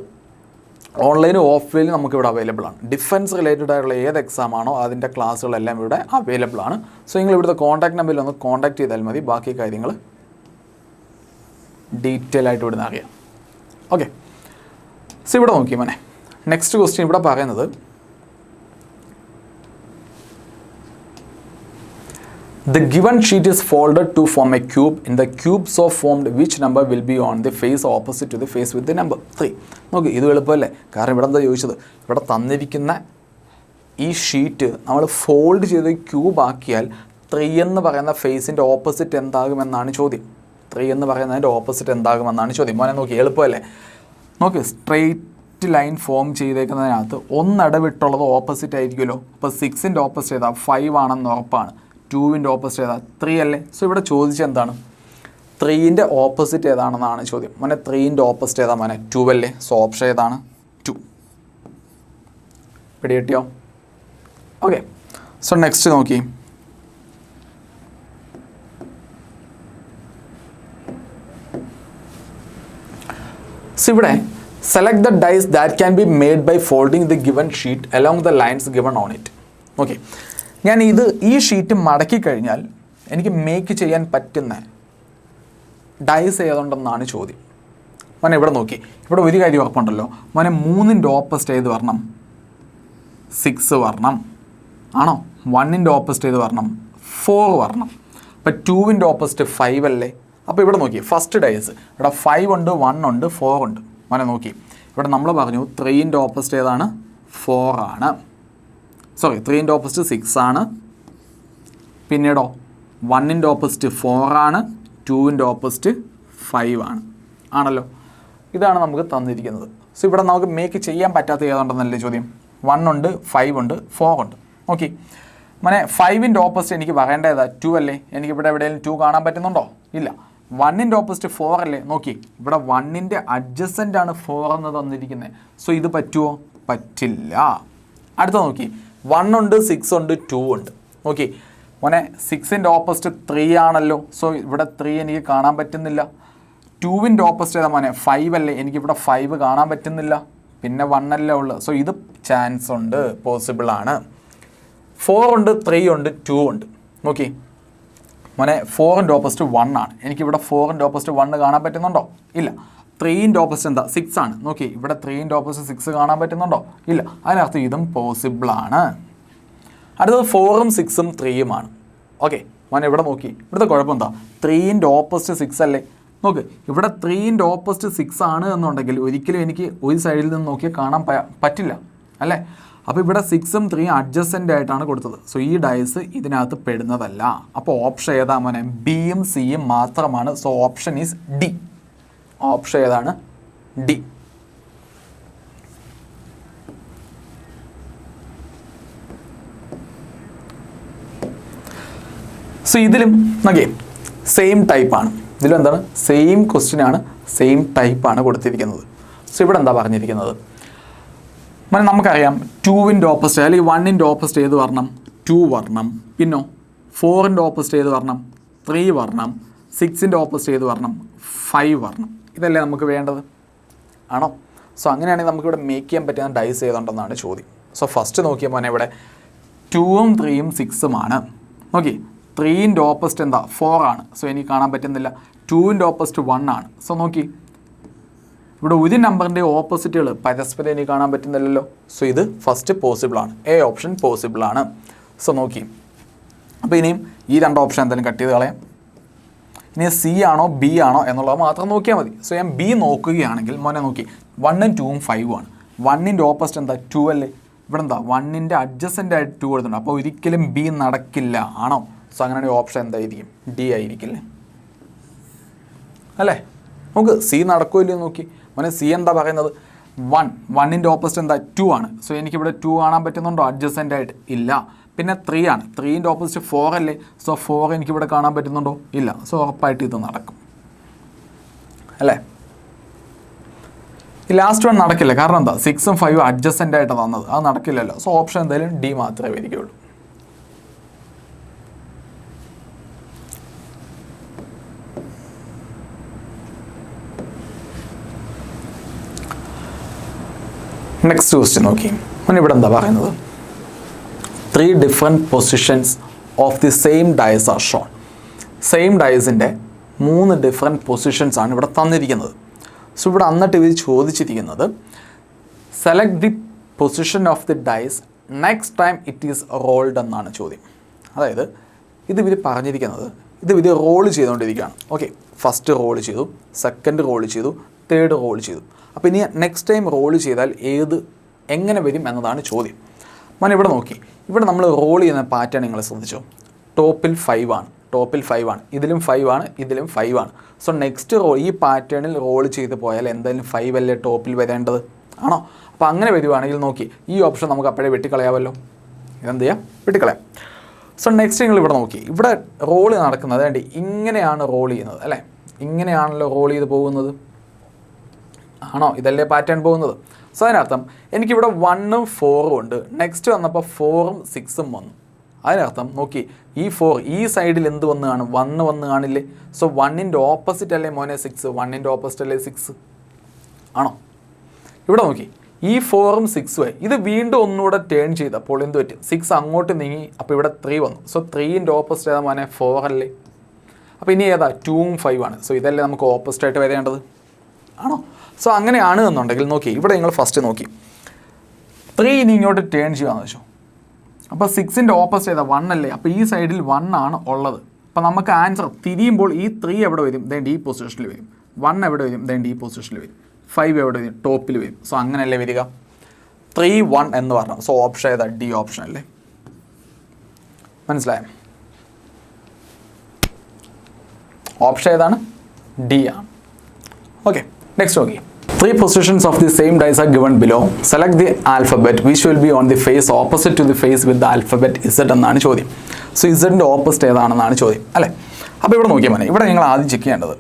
ഓൺലൈനും ഓഫ്ലൈനും നമുക്കിവിടെ അവൈലബിൾ ആണ്. ഡിഫൻസ് റിലേറ്റഡ് ആയിട്ടുള്ള ഏത് എക്സാം ആണോ അതിന്റെ ക്ലാസ്സുകളെല്ലാം ഇവിടെ അവൈലബിൾ ആണ്. സോ നിങ്ങൾ ഇവിടുത്തെ കോൺടാക്ട് നമ്പറിൽ ഒന്ന് കോൺടാക്ട് ചെയ്താൽ മതി. ബാക്കി കാര്യങ്ങൾ ഡീറ്റെയിൽ ആയിട്ട് ഇവിടുന്ന് അറിയാം. ഓക്കെ സോ ഇവിടെ നോക്കി മോനെ. നെക്സ്റ്റ് ക്വസ്റ്റ്യൻ ഇവിടെ പറയുന്നത് The given sheet is folded to form a cube in the cubes of formed which number will be on the face opposite to the face with the number 3? നോക്കി ഇത് എളുപ്പമല്ലേ? കാരണം ഇവിടെ എന്താ ചോദിച്ചത്? ഇവിടെ തന്നിരിക്കുന്ന ഈ ഷീറ്റ് നമ്മൾ ഫോൾഡ് ചെയ്ത് ക്യൂബ് ആക്കിയാൽ ത്രീ എന്ന് പറയുന്ന ഫേസിന്റെ ഓപ്പോസിറ്റ് എന്താകുമെന്നാണ് ചോദ്യം. ത്രീ എന്ന് പറയുന്നത് അതിന്റെ ഓപ്പോസിറ്റ് എന്താകുമെന്നാണ് ചോദ്യം. മോനെ നോക്കി എളുപ്പമല്ലേ? നോക്ക് സ്ട്രെയിറ്റ് ലൈൻ ഫോം ചെയ്തേക്കുന്നതിനകത്ത് ഒന്നിടവിട്ടുള്ളത് ഓപ്പോസിറ്റ് ആയിരിക്കുമല്ലോ. അപ്പോൾ സിക്സിന്റെ ഓപ്പോസിറ്റ് ഏതാ? ഫൈവ് ആണെന്ന് ഉറപ്പാണ്. ടൂവിന്റെ ഓപ്പോസിറ്റ് ഏതാ? ത്രീ അല്ലേ? സോ ഇവിടെ ചോദിച്ചെന്താണ് ത്രീന്റെ ഓപ്പോസിറ്റ് ഏതാണെന്നാണ് ചോദ്യം. മോനെ ത്രീന്റെ ഓപ്പോസിറ്റ് ഏതാ മോനെ? ടു അല്ലേ? സോ ഓപ്ഷൻ ഏതാണ്? ടു പിടികിട്ടിയോ ഓക്കെ സോ നെക്സ്റ്റ് നോക്കി. സോ ഇവിടെ select the dice that can be made by folding the given sheet along the lines given on it okay ഞാൻ ഇത് ഈ ഷീറ്റ് മടക്കി കഴിഞ്ഞാൽ എനിക്ക് മേക്ക് ചെയ്യാൻ പറ്റുന്ന ഡൈസ് ഏതുണ്ടെന്നാണ് ചോദ്യം. മോനെ ഇവിടെ നോക്കി. ഇവിടെ ഒരു കാര്യം ഉറപ്പുണ്ടല്ലോ. മോനെ മൂന്നിന്റെ ഓപ്പസ്റ്റ് ഏത് വരണം? സിക്സ് വരണം. ആണോ? വണ്ണിന്റെ ഓപ്പസ്റ്റ് ഏത് വരണം? ഫോർ വരണം. അപ്പം ടൂവിന്റെ ഓപ്പസ്റ്റ് ഫൈവ് അല്ലേ? അപ്പോൾ ഇവിടെ നോക്കി ഫസ്റ്റ് ഡേയ്സ് ഇവിടെ ഫൈവ് ഉണ്ട് വൺ ഉണ്ട് ഫോർ ഉണ്ട്. അങ്ങനെ നോക്കി. ഇവിടെ നമ്മൾ പറഞ്ഞു ത്രീന്റെ ഓപ്പോസിറ്റ് ഏതാണ്? ഫോർ ആണ്. സോറി ത്രീന്റെ ഓപ്പോസിറ്റ് സിക്സ് ആണ്. പിന്നീടോ വണ്ണിന്റെ ഓപ്പോസിറ്റ് ഫോർ ആണ് ടൂവിന്റെ ഓപ്പോസിറ്റ് ഫൈവ് ആണ്. ആണല്ലോ? ഇതാണ് നമുക്ക് തന്നിരിക്കുന്നത്. സോ ഇവിടെ നമുക്ക് മേക്ക് ചെയ്യാൻ പറ്റാത്ത ഏതുണ്ടെന്നല്ലേ ചോദ്യം? വൺ ഉണ്ട് ഫൈവ് ഉണ്ട് ഫോർ ഉണ്ട്. ഓക്കെ മനെ ഫൈവിന്റെ ഓപ്പോസിറ്റ് എനിക്ക് പറയേണ്ടതാണ് ടു അല്ലേ? എനിക്കിവിടെ എവിടെയെങ്കിലും ടു കാണാൻ പറ്റുന്നുണ്ടോ? ഇല്ല. വണ്ണിന്റെ ഓപ്പോസിറ്റ് ഫോർ അല്ലേ? നോക്കി ഇവിടെ വണ്ണിന്റെ അഡ്ജസ്റ്റന്റ് ആണ് ഫോർ എന്ന് തന്നിരിക്കുന്നത്. സോ ഇത് പറ്റുമോ പറ്റില്ല. അടുത്ത നോക്കി വൺ ഉണ്ട് സിക്സ് ഉണ്ട് ടു ഉണ്ട്. നോക്കി മോനെ സിക്സിന്റെ ഓപ്പോസിറ്റ് ത്രീ ആണല്ലോ. സോ ഇവിടെ ത്രീ എനിക്ക് കാണാൻ പറ്റുന്നില്ല. ടൂവിന്റെ ഓപ്പോസിറ്റ് ഏതാ മോനെ? ഫൈവ് അല്ലേ? എനിക്കിവിടെ ഫൈവ് കാണാൻ പറ്റുന്നില്ല. പിന്നെ വൺ അല്ലേ ഉള്ളു. സോ ഇത് ചാൻസ് ഉണ്ട് പോസിബിൾ ആണ്. ഫോർ ഉണ്ട് ത്രീ ഉണ്ട് ടു ഉണ്ട്. നോക്കി മോനെ ഫോറിന്റെ ഓപ്പോസിറ്റ് വൺ ആണ്. എനിക്കിവിടെ ഫോറിന്റെ ഓപ്പോസിറ്റ് വണ്ണ് കാണാൻ പറ്റുന്നുണ്ടോ? ഇല്ല. ത്രീന്റെ ഓപ്പോസിറ്റ് എന്താ? സിക്സ് ആണ്. നോക്കി ഇവിടെ ത്രീന്റെ ഓപ്പോസിറ്റ് സിക്സ് കാണാൻ പറ്റുന്നുണ്ടോ? ഇല്ല. അതിനർത്ഥം ഇതും പോസിബിളാണ് അടുത്തത് ഫോറും സിക്സും ത്രീയുമാണ് ഓക്കെ മോനെ ഇവിടെ നോക്കി. ഇവിടുത്തെ കുഴപ്പം എന്താ ത്രീന്റെ ഓപ്പോസിറ്റ് സിക്സ് അല്ലേ? നോക്ക് ഇവിടെ ത്രീന്റെ ഓപ്പോസിറ്റ് സിക്സ് ആണ് എന്നുണ്ടെങ്കിൽ ഒരിക്കലും എനിക്ക് ഒരു സൈഡിൽ നിന്ന് നോക്കിയാൽ കാണാൻ പറ്റില്ല. അല്ലേ? അപ്പോൾ ഇവിടെ സിക്സും ത്രീയും അഡ്ജസ്റ്റന്റ് ആയിട്ടാണ് കൊടുത്തത്. സോ ഈ ഡയസ് ഇതിനകത്ത് പെടുന്നതല്ല. അപ്പോൾ ഓപ്ഷൻ ഏതാ മോനെ? ബിയും സിയും മാത്രമാണ്. So option is D option ഏതാണ്? ഡി സോ ഇതിലും നോക്കിയേ സെയിം ടൈപ്പാണ് ഇതിലും എന്താണ്? സെയിം ക്വസ്റ്റ്യൻ ആണ്. സെയിം ടൈപ്പാണ് കൊടുത്തിരിക്കുന്നത്. സോ ഇവിടെ എന്താ പറഞ്ഞിരിക്കുന്നത്? മനെ നമുക്കറിയാം ടൂവിന്റെ ഓപ്പോസിറ്റ് അല്ലെങ്കിൽ വണ്ണിന്റെ ഓപ്പോസിറ്റ് ഏത് വരണം ടു വരണം പിന്നോ? ഫോറിന്റെ ഓപ്പോസിറ്റ് ഏത് വരണം ത്രീ വരണം സിക്സിന്റെ ഓപ്പോസിറ്റ് ഏത് വരണം ഫൈവ് വരണം ഇതല്ലേ നമുക്ക് വേണ്ടത്? ആണോ? സോ അങ്ങനെയാണെങ്കിൽ നമുക്കിവിടെ മേക്ക് ചെയ്യാൻ പറ്റുന്ന ഡൈസ് ചെയ്തുണ്ടെന്നാണ് ചോദ്യം. സോ ഫസ്റ്റ് നോക്കിയ മോനെ ഇവിടെ. ടൂവും ത്രീയും സിക്സുമാണ് നോക്കി. ത്രീന്റെ ഓപ്പോസിറ്റ് എന്താ? ഫോർ ആണ്. സോ എനിക്ക് കാണാൻ പറ്റുന്നില്ല. ടൂവിന്റെ ഓപ്പോസിറ്റ് വൺ ആണ്. സോ നോക്കി. ഇവിടെ ഒരു നമ്പറിന്റെ ഓപ്പോസിറ്റുകൾ പരസ്പരം എനിക്ക് കാണാൻ പറ്റുന്നില്ലല്ലോ. സോ ഇത് ഫസ്റ്റ് പോസിബിൾ ആണ്. എ ഓപ്ഷൻ പോസിബിൾ ആണ്. സോ നോക്കി. അപ്പോൾ ഇനിയും ഈ രണ്ട് ഓപ്ഷൻ എന്തായാലും കട്ട് ചെയ്ത് കളയാം. ഇനി സി ആണോ ബി ആണോ എന്നുള്ളത് മാത്രം നോക്കിയാൽ മതി. സോ ഞാൻ ബി നോക്കുകയാണെങ്കിൽ മോനെ നോക്കി. വണ്ണും ടൂവും ഫൈവും ആണ്. വണ്ണിന്റെ ഓപ്പോസിറ്റ് എന്താ? ടു അല്ലേ? ഇവിടെ എന്താ? വണ്ണിന്റെ അഡ്ജസ്റ്റന്റ് ആയിട്ട് ടു കൊടുത്തിട്ടുണ്ട്. അപ്പോൾ ഒരിക്കലും ബി നടക്കില്ല. ആണോ? സോ അങ്ങനെയാണെങ്കിൽ ഓപ്ഷൻ എന്തായിരിക്കും ഡി ആയിരിക്കില്ലേ? അല്ലേ? നമുക്ക് സി നടക്കുമല്ലോ നോക്കി. മോനെ സി എന്താ പറയുന്നത്? വൺ വണ്ണിന്റെ ഓപ്പോസിറ്റ് എന്താ? ടു ആണ്. സോ എനിക്കിവിടെ ടു കാണാൻ പറ്റുന്നുണ്ടോ? അഡ്ജസ്റ്റന്റ് ആയിട്ട് ഇല്ല. പിന്നെ ത്രീ ആണ്. ത്രീന്റെ ഓപ്പോസിറ്റ് ഫോർ അല്ലേ? സോ ഫോർ എനിക്കിവിടെ കാണാൻ പറ്റുന്നുണ്ടോ? ഇല്ല. സോ ഉറപ്പായിട്ട് ഇത് നടക്കും. അല്ലേ? ഈ ലാസ്റ്റ് വൺ നടക്കില്ല. കാരണം എന്താ? സിക്സും ഫൈവും അഡ്ജസ്റ്റന്റ് ആയിട്ട് തന്നത് അത് നടക്കില്ലല്ലോ. സോ ഓപ്ഷൻ എന്തായാലും ഡി മാത്രമേ വരികയുള്ളൂ. നെക്സ്റ്റ് ക്വസ്റ്റ്യൻ നോക്കി അവൻ ഇവിടെ എന്താ പറയുന്നത്? Three different positions of the same dice are shown same ഡയസിന്റെ മൂന്ന് ഡിഫറെന്റ് പൊസിഷൻസ് ആണ് ഇവിടെ തന്നിരിക്കുന്നത്. സോ ഇവിടെ അന്നിട്ട് ഇവർ ചോദിച്ചിരിക്കുന്നത് select the position of the dice next time it is rolled എന്നാണ് ചോദ്യം. അതായത് ഇത് ഇവർ പറഞ്ഞിരിക്കുന്നത് ഇത് ഇവർ റോൾ ചെയ്തുകൊണ്ടിരിക്കുകയാണ്. ഓക്കെ ഫസ്റ്റ് റോൾ ചെയ്തു സെക്കൻഡ് റോൾ ചെയ്തു തേർഡ് റോൾ ചെയ്തു. അപ്പോൾ ഇനി നെക്സ്റ്റ് ടൈം റോൾ ചെയ്താൽ ഏത് എങ്ങനെ വരും എന്നതാണ് ചോദ്യം. മാൻ ഇവിടെ നോക്കി. ഇവിടെ നമ്മൾ റോൾ ചെയ്യുന്ന പാറ്റേൺ നിങ്ങൾ ശ്രദ്ധിച്ചോ? ടോപ്പിൽ ഫൈവ് ആണ്. ടോപ്പിൽ ഫൈവ് ആണ്. ഇതിലും ഫൈവ് ആണ് ഇതിലും ഫൈവ് ആണ്. സോ നെക്സ്റ്റ് റോൾ ഈ പാറ്റേണിൽ റോൾ ചെയ്ത് പോയാൽ എന്തായാലും ഫൈവ് അല്ലേ ടോപ്പിൽ വരേണ്ടത്? ആണോ? അപ്പോൾ അങ്ങനെ വരുവാണെങ്കിൽ നോക്കി. ഈ ഓപ്ഷൻ നമുക്ക് അപ്പോഴേ വെട്ടിക്കളയാമല്ലോ ഇതെന്ത് ചെയ്യാം? വെട്ടിക്കളയാം. സോ നെക്സ്റ്റ് നിങ്ങൾ ഇവിടെ നോക്കി. ഇവിടെ റോൾ നടക്കുന്നത് വേണ്ടി ഇങ്ങനെയാണ് റോൾ ചെയ്യുന്നത് അല്ലേ? ഇങ്ങനെയാണല്ലോ റോൾ ചെയ്ത് പോകുന്നത്. ആണോ? ഇതല്ലേ പാറ്റേൺ പോകുന്നത്? സോ അതിനർത്ഥം എനിക്കിവിടെ വണ്ണും ഫോറും ഉണ്ട്. നെക്സ്റ്റ് വന്നപ്പോൾ ഫോറും സിക്സും വന്നു. അതിനർത്ഥം നോക്കി ഈ ഫോർ ഈ സൈഡിൽ എന്ത് വന്ന് കാണും? വന്ന് വന്ന് കാണില്ലേ? സോ വണ്ണിന്റെ ഓപ്പോസിറ്റ് അല്ലേ മോനെ സിക്സ് വണ്ണിന്റെ ഓപ്പോസിറ്റ് അല്ലേ സിക്സ് ആണോ? ഇവിടെ നോക്കി ഈ ഫോറും സിക്സും ഇത് വീണ്ടും ഒന്നുകൂടെ ടേൺ ചെയ്തപ്പോൾ എന്ത് പറ്റും? സിക്സ് അങ്ങോട്ട് നീങ്ങി അപ്പോൾ ഇവിടെ ത്രീ വന്നു. സോ ത്രീന്റെ ഓപ്പോസിറ്റ് ഏതാ മോനെ? ഫോർ അല്ലേ? അപ്പോൾ ഇനി ഏതാ? ടൂവും ഫൈവ് ആണ്. സോ ഇതല്ലേ നമുക്ക് ഓപ്പോസിറ്റ് ആയിട്ട് വരേണ്ടത്? ആണോ? സോ അങ്ങനെയാണ് എന്നുണ്ടെങ്കിൽ നോക്കി ഇവിടെ നിങ്ങൾ ഫസ്റ്റ് നോക്കി. ത്രീ ഇനി ഇങ്ങോട്ട് ടേൺ ചെയ്യുകയെന്ന് വെച്ചു. അപ്പോൾ സിക്സിന്റെ ഓപ്പോസിറ്റ് ചെയ്താൽ വൺ അല്ലേ? അപ്പോൾ ഈ സൈഡിൽ വൺ ആണ് ഉള്ളത്. അപ്പോൾ നമുക്ക് ആൻസർ തിരിയുമ്പോൾ ഈ ത്രീ എവിടെ വരും? ദേണ്ട് ഈ പൊസിഷനിൽ വരും. വൺ എവിടെ വരും? ദേണ്ട് ഈ പൊസിഷനിൽ വരും. ഫൈവ് എവിടെ വരും? ടോപ്പിൽ വരും. സോ അങ്ങനെയല്ലേ വരിക? ത്രീ വൺ എന്ന് പറഞ്ഞു. സോ ഓപ്ഷൻ ഏതാ? ഡി ഓപ്ഷൻ അല്ലേ? മനസ്സിലായോ? ഓപ്ഷൻ ഏതാണ്? ഡി ആണ്. ഓക്കെ നെക്സ്റ്റ് നോക്കി three positions of the same dice are given below select the alphabet which will be on the face opposite to the face with the alphabet Z എന്നാണ് ചോദ്യം. So ഇസഡിന്റെ opposite ഏതാണെന്നാണ് ചോദ്യം അല്ലേ? അപ്പോൾ ഇവിടെ നോക്കിയാൽ മതി. ഇവിടെ ഞങ്ങൾ ആദ്യം ചെക്ക് ചെയ്യേണ്ടത്.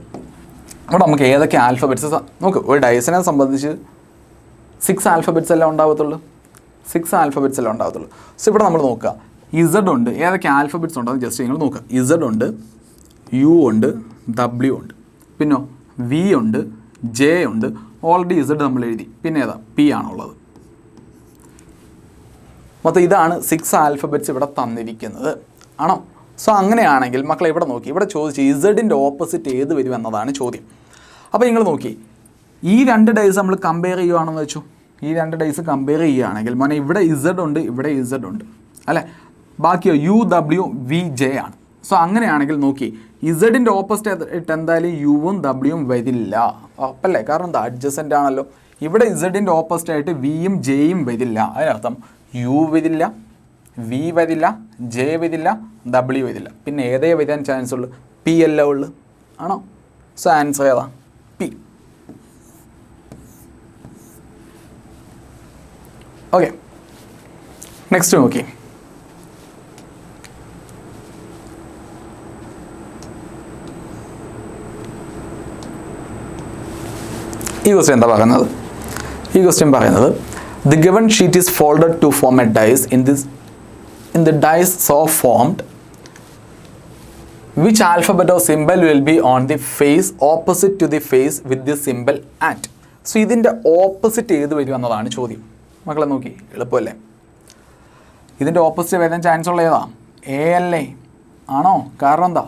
ഇവിടെ നമുക്ക് ഏതൊക്കെ ആൽഫബറ്റ്സ് നോക്ക് ഒരു ഡൈസിനെ സംബന്ധിച്ച് സിക്സ് ആൽഫബറ്റ്സ് എല്ലാം ഉണ്ടാകത്തുള്ളൂ സിക്സ് ആൽഫബറ്റ്സ് എല്ലാം ഉണ്ടാകത്തുള്ളൂ സോ ഇവിടെ നമ്മൾ നോക്കുക. ഇസഡ് ഉണ്ട്. ഏതൊക്കെ ആൽഫബറ്റ്സ് ഉണ്ടോ? ജസ്റ്റ് നിങ്ങൾ നോക്കുക. ഇസഡ് ഉണ്ട് യു ഉണ്ട് ഡബ്ല്യു ഉണ്ട്. പിന്നോ? വി ഉണ്ട് ജെ ഉണ്ട്. ഓൾറെഡി ഇസഡ് നമ്മൾ എഴുതി. പിന്നെ ഏതാ? പി ആണുള്ളത്. മൊത്തം ഇതാണ് സിക്സ് ആൽഫബറ്റ്സ് ഇവിടെ തന്നിരിക്കുന്നത്. ആണോ? സോ അങ്ങനെയാണെങ്കിൽ മക്കളെ ഇവിടെ നോക്കി. ഇവിടെ ചോദിച്ചു ഇസഡിന്റെ ഓപ്പോസിറ്റ് ഏത് വരും എന്നതാണ് ചോദ്യം. അപ്പോൾ നിങ്ങൾ നോക്കി. ഈ രണ്ട് ഡേയ്സ് നമ്മൾ കമ്പയർ ചെയ്യുകയാണെന്ന് വെച്ചു. ഈ രണ്ട് ഡേയ്സ് കമ്പയർ ചെയ്യുകയാണെങ്കിൽ മോനെ ഇവിടെ ഇസഡ് ഉണ്ട് ഇവിടെ ഇസഡ് ഉണ്ട്. അല്ലേ? ബാക്കിയോ യു ഡബ്ല്യു വി ജെ ആണ്. സോ അങ്ങനെയാണെങ്കിൽ നോക്കി ഇസഡിന്റെ ഓപ്പോസിറ്റ് ഇട്ട് എന്തായാലും യുവും ഡബ്ല്യുവും വരില്ല. അപ്പല്ലേ? കാരണം എന്താ? അഡ്ജസന്റ് ആണല്ലോ. ഇവിടെ ഇസഡിന്റെ ഓപ്പോസിറ്റ് ആയിട്ട് വിയും ജെയും വരില്ല. അതിനർത്ഥം യു വരില്ല വി വരില്ല ജെ വരില്ല ഡബ്ല്യു വരില്ല. പിന്നെ ഏതേ വരാൻ ചാൻസ് ഉള്ളു? പി അല്ല ഉള്ളു. ആണോ? സോ ആൻസർ ഏതാ? പി ഓക്കെ നെക്സ്റ്റ് നോക്കി. ഈ ക്വസ്റ്റ്യൻ എന്താ പറയുന്നത്? ഈ ക്വസ്റ്റ്യൻ പറയുന്നത് the given sheet is folded to form a dice in this in the dice so formed which alphabet or symbol will be on the face opposite to the face with the symbol at so ഇതിന്റെ opposite ഏത് വരും എന്നതാണ് ചോദ്യം. മക്കളെ നോക്കി എളുപ്പമല്ലേ? ഇതിന്റെ opposite വരാൻ ചാൻസ് ഉള്ള ഏതാ എ അല്ലേ? ആണോ? കാരണം എന്താ?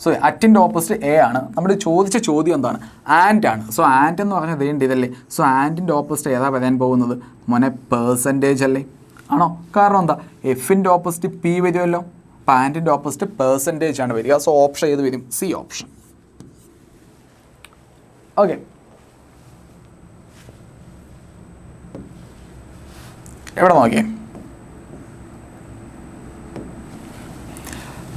സോ അറ്റിന്റെ ഓപ്പോസിറ്റ് എ ആണ്. നമ്മൾ ചോദിച്ച ചോദ്യം എന്താണ്? ആൻഡ് ആണ്. സോ ആൻഡ് എന്ന് പറഞ്ഞാൽ ഇതേണ്ട് ഇതല്ലേ? സോ ആൻഡിന്റെ ഓപ്പോസിറ്റ് ഏതാ വരാൻ പോകുന്നത്? മോനെ പേഴ്സന്റേജ് അല്ലേ? ആണോ? കാരണം എന്താ? എഫിന്റെ ഓപ്പോസിറ്റ് പി വരുമല്ലോ. അപ്പോൾ ആൻഡിന്റെ ഓപ്പോസിറ്റ് പേഴ്സന്റേജ് ആണ് വരിക. സോ ഓപ്ഷൻ ഏത് വരും? സി ഓപ്ഷൻ ഓക്കെ എവിടെ നോക്കിയേ?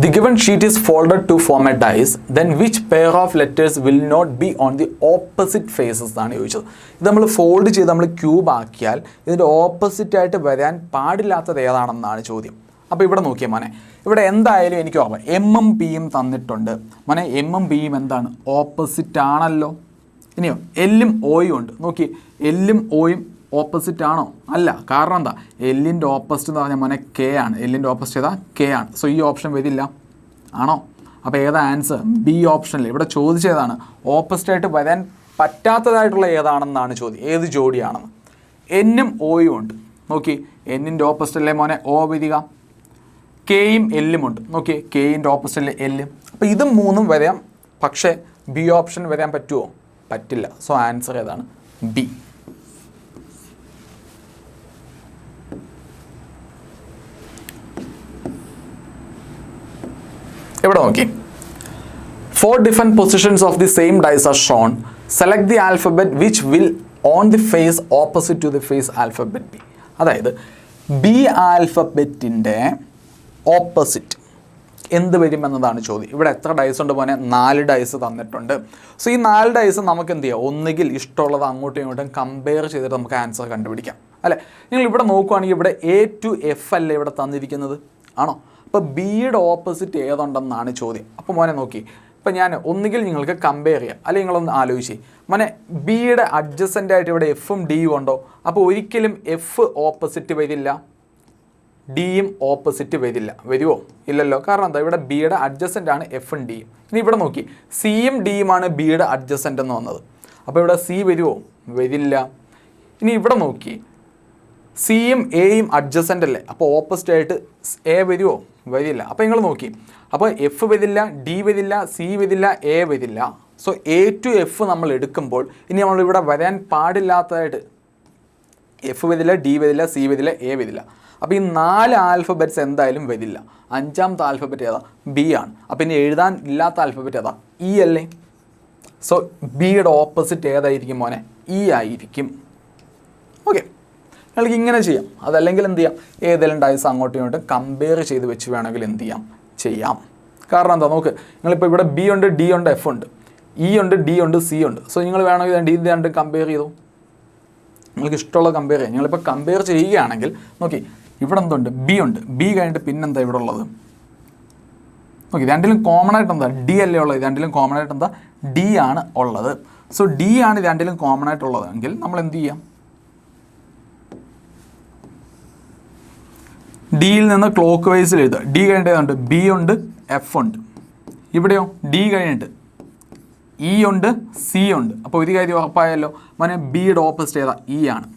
The given sheet is folded to form a dice, then which pair of letters will not be on the opposite faces എന്നാണ് ചോദിച്ചത്. ഇത് നമ്മൾ ഫോൾഡ് ചെയ്ത് നമ്മൾ ക്യൂബ് ആക്കിയാൽ ഇതിന്റെ ഓപ്പോസിറ്റ് ആയിട്ട് വരാൻ പാടില്ലാത്തത് ഏതാണെന്നാണ് ചോദ്യം. അപ്പോൾ ഇവിടെ നോക്കിയാൽ മോനെ. ഇവിടെ എന്തായാലും എനിക്ക് ഓർമ്മ. എം എം പിയും തന്നിട്ടുണ്ട്. മോനെ എം എം പിയും എന്താണ്? ഓപ്പോസിറ്റ് ആണല്ലോ. ഇനിയോ എല്ലും ഓയും ഉണ്ട്. നോക്കി എല്ലും ഓയും ഓപ്പോസിറ്റ് ആണോ? അല്ല കാരണം എന്താ? എല്ലിന്റെ ഓപ്പോസിറ്റ് എന്ന് പറഞ്ഞാൽ മോനെ കെ ആണ്. എല്ലിന്റെ ഓപ്പോസിറ്റ് ഏതാ കെ ആണ്. സോ ഈ ഓപ്ഷൻ വരില്ല. ആണോ? അപ്പോൾ ഏതാ ആൻസർ ബി ഓപ്ഷനിൽ ഇവിടെ ചോദിച്ചതാണ് ഓപ്പോസിറ്റ് ആയിട്ട് വരാൻ പറ്റാത്തതായിട്ടുള്ള ഏതാണെന്നാണ് ചോദ്യം. ഏത് ജോഡിയാണെന്ന്. എന്നും ഓയും ഉണ്ട്. നോക്കി. എന്നിന്റെ ഓപ്പോസിറ്റ് അല്ലേ മോനെ ഓ വരിക. കെയും എല്ലും ഉണ്ട്. നോക്കി. കെയിന്റെ ഓപ്പോസിറ്റല്ലേ എല്ലും അപ്പോൾ ഇതും മൂന്നും വരാം. പക്ഷേ ബി ഓപ്ഷൻ വരാൻ പറ്റുമോ പറ്റില്ല. സോ ആൻസർ ഏതാണ്? ബി ഇവിടെ നോക്കി? Four different positions of the same dice are shown select the alphabet which will on the face opposite to the face alphabet B അതായത് ബി ആൽഫബറ്റിന്റെ ഓപ്പോസിറ്റ് എന്ത് വരുമെന്നതാണ് ചോദ്യം. ഇവിടെ എത്ര ഡൈസ് ഉണ്ട് പോനെ നാല് ഡൈസ് തന്നിട്ടുണ്ട്. സോ ഈ നാല് ഡൈസ് നമുക്ക് എന്ത് ചെയ്യാം? ഒന്നുകിൽ ഇഷ്ടമുള്ളത് അങ്ങോട്ടും ഇങ്ങോട്ടും കമ്പയർ ചെയ്തിട്ട് നമുക്ക് ആൻസർ കണ്ടുപിടിക്കാം. അല്ലേ? നിങ്ങൾ ഇവിടെ നോക്കുകയാണെങ്കിൽ ഇവിടെ എ ടു എഫ് അല്ലേ ഇവിടെ തന്നിരിക്കുന്നത്? ആണോ? അപ്പോൾ ബിയുടെ ഓപ്പോസിറ്റ് ഏതുണ്ടെന്നാണ് ചോദ്യം. അപ്പോൾ മോനെ നോക്കി. ഇപ്പം ഞാൻ ഒന്നുകിൽ നിങ്ങൾക്ക് കമ്പയർ ചെയ്യാം. അല്ലെങ്കിൽ നിങ്ങളൊന്ന് ആലോചിച്ച് മോനെ ബിയുടെ അഡ്ജസ്റ്റന്റ് ആയിട്ട് ഇവിടെ എഫും ഡിയും ഉണ്ടോ? അപ്പോൾ ഒരിക്കലും എഫ് ഓപ്പോസിറ്റ് വരില്ല. ഡിയും ഓപ്പോസിറ്റ് വരില്ല. വരുമോ ഇല്ലല്ലോ. കാരണം എന്താ? ഇവിടെ ബിയുടെ അഡ്ജസ്റ്റന്റ് ആണ് എഫും ഡിയും ഇനി ഇവിടെ നോക്കി. സിയും ഡിയുമാണ് ബിയുടെ അഡ്ജസ്റ്റന്റ് എന്ന് വന്നത്. അപ്പോൾ ഇവിടെ സി വരുമോ വരില്ല. ഇനി ഇവിടെ നോക്കി. സിയും എയും അഡ്ജസ്റ്റന്റ് അല്ലേ? അപ്പോൾ ഓപ്പോസിറ്റ് ആയിട്ട് എ വരുമോ വരില്ല. അപ്പോൾ നിങ്ങൾ നോക്കി. അപ്പോൾ എഫ് വരില്ല ഡി വരില്ല സി വരില്ല എ വരില്ല. സോ എ ടു എഫ് നമ്മൾ എടുക്കുമ്പോൾ ഇനി നമ്മളിവിടെ വരാൻ പാടില്ലാത്തതായിട്ട് എഫ് വരില്ല ഡി വരില്ല സി വരില്ല എ വരില്ല. അപ്പോൾ ഈ നാല് ആൽഫബറ്റ്സ് എന്തായാലും വരില്ല. അഞ്ചാമത്തെ ആൽഫബറ്റ് ഏതാ? ബി ആണ്. അപ്പോൾ ഇനി എഴുതാൻ ഇല്ലാത്ത ആൽഫബറ്റ് ഏതാ? ഇ അല്ലേ? സോ ബിയുടെ ഓപ്പോസിറ്റ് ഏതായിരിക്കും മോനെ? ഇ ആയിരിക്കും. ഓക്കെ നിങ്ങൾക്ക് ഇങ്ങനെ ചെയ്യാം. അതല്ലെങ്കിൽ എന്ത് ചെയ്യാം? ഏതെങ്കിലും ഡയസ് അങ്ങോട്ടും ഇങ്ങോട്ടും കമ്പയർ ചെയ്ത് വെച്ച് വേണമെങ്കിൽ എന്ത് ചെയ്യാം? ചെയ്യാം. കാരണം എന്താ? നോക്ക് നിങ്ങളിപ്പോൾ ഇവിടെ ബി ഉണ്ട് ഡി ഉണ്ട് എഫ് ഉണ്ട്. ഇ ഉണ്ട് ഡി ഉണ്ട് സി ഉണ്ട്. സോ നിങ്ങൾ വേണമെങ്കിൽ ഇത് രണ്ടും കമ്പയർ ചെയ്തു. നിങ്ങൾക്ക് ഇഷ്ടമുള്ള കമ്പയർ ചെയ്യാം. നിങ്ങളിപ്പോൾ കമ്പയർ ചെയ്യുകയാണെങ്കിൽ നോക്കി ഇവിടെ എന്തുണ്ട്? ബി ഉണ്ട്. ബി കഴിഞ്ഞിട്ട് പിന്നെന്താ ഇവിടെ ഉള്ളത്? നോക്കി രണ്ടിലും കോമൺ ആയിട്ട് എന്താ? ഡി അല്ലേ ഉള്ളത്? രണ്ടിലും കോമൺ ആയിട്ട് എന്താ? ഡി ആണ് ഉള്ളത്. സോ ഡി ആണ് രണ്ടിലും കോമൺ ആയിട്ടുള്ളതെങ്കിൽ നമ്മൾ എന്ത് ചെയ്യാം? ഡിയിൽ നിന്ന് ക്ലോക്ക് വൈസിൽ എഴുതുക. ഡി കഴിഞ്ഞിട്ട് ബി ഉണ്ട്? എഫ് ഉണ്ട് ഇവിടെയോ? ഡി കഴിഞ്ഞിട്ട്. ഇ ഉണ്ട് സി ഉണ്ട്. അപ്പോൾ ഒരു കാര്യം ഉറപ്പായല്ലോ. മോനെ ബിയുടെ ഓപ്പോസിറ്റ് ഏതാ? ഇ ആണ്.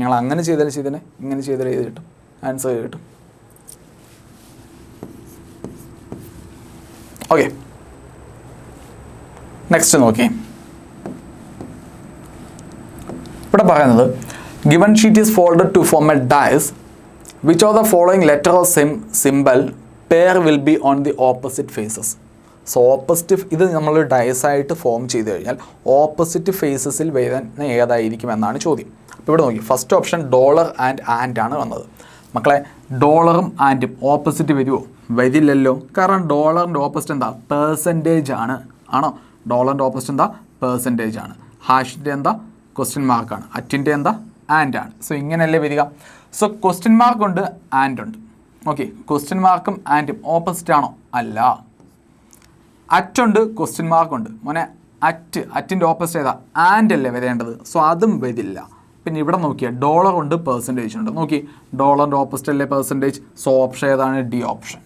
ഞങ്ങൾ അങ്ങനെ ചെയ്താൽ ചെയ്തേ ഇങ്ങനെ ചെയ്താൽ ചെയ്ത് കിട്ടും? ആൻസർ കിട്ടും? ഓക്കെ നെക്സ്റ്റ് നോക്കി ഇവിടെ പറയുന്നത് given sheet is folded to form a dice which of the following letter of SIM symbol pair will be on the opposite faces so opposite ഇത് നമ്മൾ ഡയസായിട്ട് ഫോം ചെയ്ത് കഴിഞ്ഞാൽ ഓപ്പോസിറ്റ് ഫേസസിൽ വരുന്ന ഏതായിരിക്കും എന്നാണ് ചോദ്യം. അപ്പോൾ ഇവിടെ നോക്കി. First option dollar and and ആണ് വന്നത്. മക്കളെ ഡോളറും ആൻഡും ഓപ്പോസിറ്റ് വരുമോ വരില്ലല്ലോ. കാരണം ഡോളറിന്റെ ഓപ്പോസിറ്റ് എന്താ? പേഴ്സന്റേജ് ആണ്. ആണോ? ഡോളറിന്റെ ഓപ്പോസിറ്റ് എന്താ? പേഴ്സന്റേജ് ആണ്. ഹാഷിന്റെ എന്താ? ക്വസ്റ്റ്യൻ മാർക്കാണ് അറ്റിന്റെ എന്താ? ആൻഡ് ആണ്. സോ ഇങ്ങനെയല്ലേ വരിക. സോ ക്വസ്റ്റ്യൻ മാർക്ക് ഉണ്ട് ആൻഡ് ഉണ്ട്. ഓക്കെ ക്വസ്റ്റ്യൻ മാർക്കും ആൻഡും ഓപ്പോസിറ്റ് ആണോ? അല്ല. അറ്റുണ്ട് ക്വസ്റ്റ്യൻ മാർക്ക് ഉണ്ട്. മോനെ അറ്റ് അറ്റിന്റെ ഓപ്പോസിറ്റ് ഏതാ? ആൻഡ് അല്ലേ വരേണ്ടത്? സോ അതും വരില്ല. പിന്നെ ഇവിടെ നോക്കിയാൽ ഡോളർ ഉണ്ട് പെർസെന്റേജ് ഉണ്ട്. നോക്കി ഡോളറിന്റെ ഓപ്പോസിറ്റ് അല്ലേ പെർസെന്റേജ് സോ ഓപ്ഷൻ ഏതാണ്? ഡി ഓപ്ഷൻ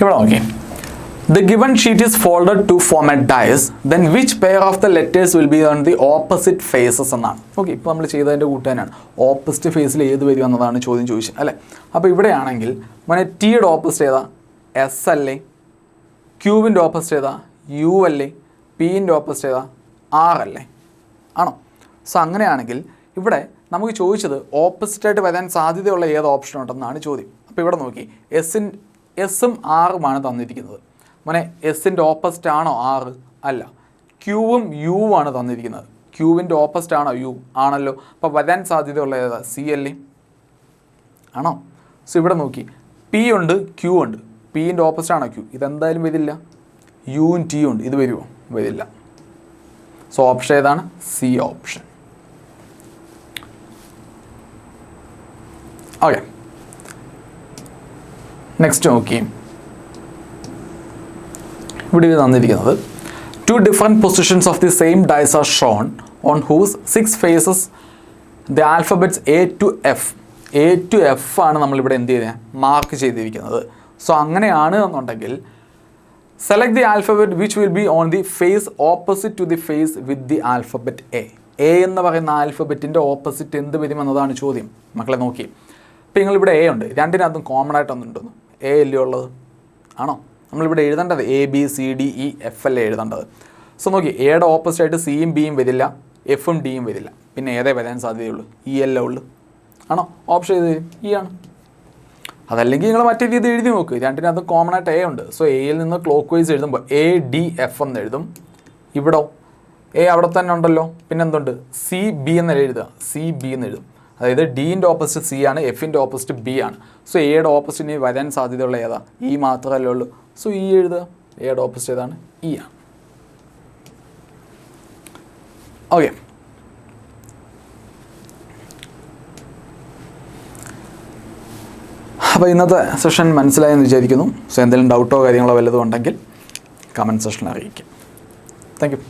ഇവിടെ നോക്കി the given sheet is folded to form a dice then which pair of the letters will be on the opposite faces എന്നാണ് ഓക്കെ ഇപ്പോൾ നമ്മൾ ചെയ്തതിന്റെ കൂട്ടുകാരാണ് ഓപ്പോസിറ്റ് ഫേസിൽ ഏത് വരും എന്നതാണ് ചോദ്യം ചോദിച്ചത് അല്ലേ? അപ്പോൾ ഇവിടെയാണെങ്കിൽ മോനെ ടിയുടെ ഓപ്പോസിറ്റ് ഏതാ? എസ് അല്ലേ? ക്യൂവിന്റെ ഓപ്പോസിറ്റ് ഏതാ? യു അല്ലേ? പിന്റെ ഓപ്പോസിറ്റ് ഏതാ? ആർ അല്ലേ? ആണോ? സോ അങ്ങനെയാണെങ്കിൽ ഇവിടെ നമുക്ക് ചോദിച്ചത് ഓപ്പോസിറ്റായിട്ട് വരാൻ സാധ്യതയുള്ള ഏത് ഓപ്ഷൻ ഉണ്ടെന്നാണ് ചോദ്യം. അപ്പോൾ ഇവിടെ നോക്കി. എസിൻ എസും ആറുമാണ് തന്നിരിക്കുന്നത്. മോനെ എസിന്റെ ഓപ്പസ്റ്റ് ആണോ ആറ്? അല്ല. ക്യൂവും യുവും ആണ് തന്നിരിക്കുന്നത്. ക്യൂവിന്റെ ഓപ്പസ്റ്റ് ആണോ യു? ആണല്ലോ. അപ്പോൾ വരാൻ സാധ്യതയുള്ള ഏതാ? സി അല്ലേ? ആണോ? സോ ഇവിടെ നോക്കി. പി ഉണ്ട് ക്യൂ ഉണ്ട്. പിന്റെ ഓപ്പസ്റ്റ് ആണോ ക്യൂ? ഇതെന്തായാലും വരില്ല. യുവും ടി ഉണ്ട്. ഇത് വരുമോ വരില്ല. സോ ഓപ്ഷൻ ഏതാണ്? സി ഓപ്ഷൻ ഓക്കെ നെക്സ്റ്റ് നോക്കി ഇവിടെ തന്നിരിക്കുന്നത്. Two different positions of the same dice are shown on whose six faces the alphabets A to F A to F ആണ് നമ്മളിവിടെ എന്ത് ചെയ്തത് മാർക്ക് ചെയ്തിരിക്കുന്നത്. സോ അങ്ങനെയാണ് എന്നുണ്ടെങ്കിൽ select the alphabet which will be on the face opposite to the face with the alphabet A A എന്ന് പറയുന്ന ആൽഫബറ്റിന്റെ opposite എന്ത് വരും എന്നതാണ് ചോദ്യം. മക്കളെ നോക്കി. അപ്പോൾ നിങ്ങളിവിടെ എ ഉണ്ട്. രണ്ടിനകത്തും കോമൺ ആയിട്ട് ഒന്നുണ്ടെന്ന് എ അല്ലേ ഉള്ളത്? ആണോ? നമ്മളിവിടെ എഴുതേണ്ടത് A B C D E F അല്ലേ എഴുതേണ്ടത്? സോ നോക്കി എയുടെ ഓപ്പോസിറ്റ് ആയിട്ട് സിയും ബിയും വരില്ല എഫും ഡിയും വരില്ല. പിന്നെ ഏതേ വരാൻ സാധ്യതയുള്ളൂ? ഇ അല്ലേ ഉള്ളു. ആണോ? ഓപ്ഷൻ ഇത് ഇ ആണ്. അതല്ലെങ്കിൽ നിങ്ങൾ മറ്റേ രീതി എഴുതി നോക്ക്. രണ്ടിനകത്ത് കോമൺ ആയിട്ട് എ ഉണ്ട്. സോ എയിൽ നിന്ന് ക്ലോക്ക് വൈസ് എഴുതുമ്പോൾ എ ഡി എഫ് എന്ന് എഴുതും. ഇവിടോ? എ അവിടെ തന്നെ ഉണ്ടല്ലോ. പിന്നെ എന്തുണ്ട്? സി ബി എന്നല്ല എഴുതുക? സി ബി എന്ന് എഴുതും. അതായത് ഡീന്റെ ഓപ്പോസിറ്റ് സി ആണ് എഫിന്റെ ഓപ്പോസിറ്റ് ബി ആണ്. സോ എയുടെ ഓപ്പോസിറ്റിന് വരാൻ സാധ്യതയുള്ള ഏതാ? ഈ മാത്രമല്ലേ ഉള്ളൂ. സോ ഇ എഴുതുക. എയുടെ ഓപ്പോസിറ്റ് ഏതാണ്? ഇ ആണ്. ഓക്കെ അപ്പോൾ ഇന്നത്തെ സെഷൻ മനസ്സിലായെന്ന് വിചാരിക്കുന്നു. സോ എന്തെങ്കിലും ഡൗട്ടോ കാര്യങ്ങളോ വല്ലതും ഉണ്ടെങ്കിൽ കമന്റ് സെഷനിൽ അറിയിക്കാം. Thank you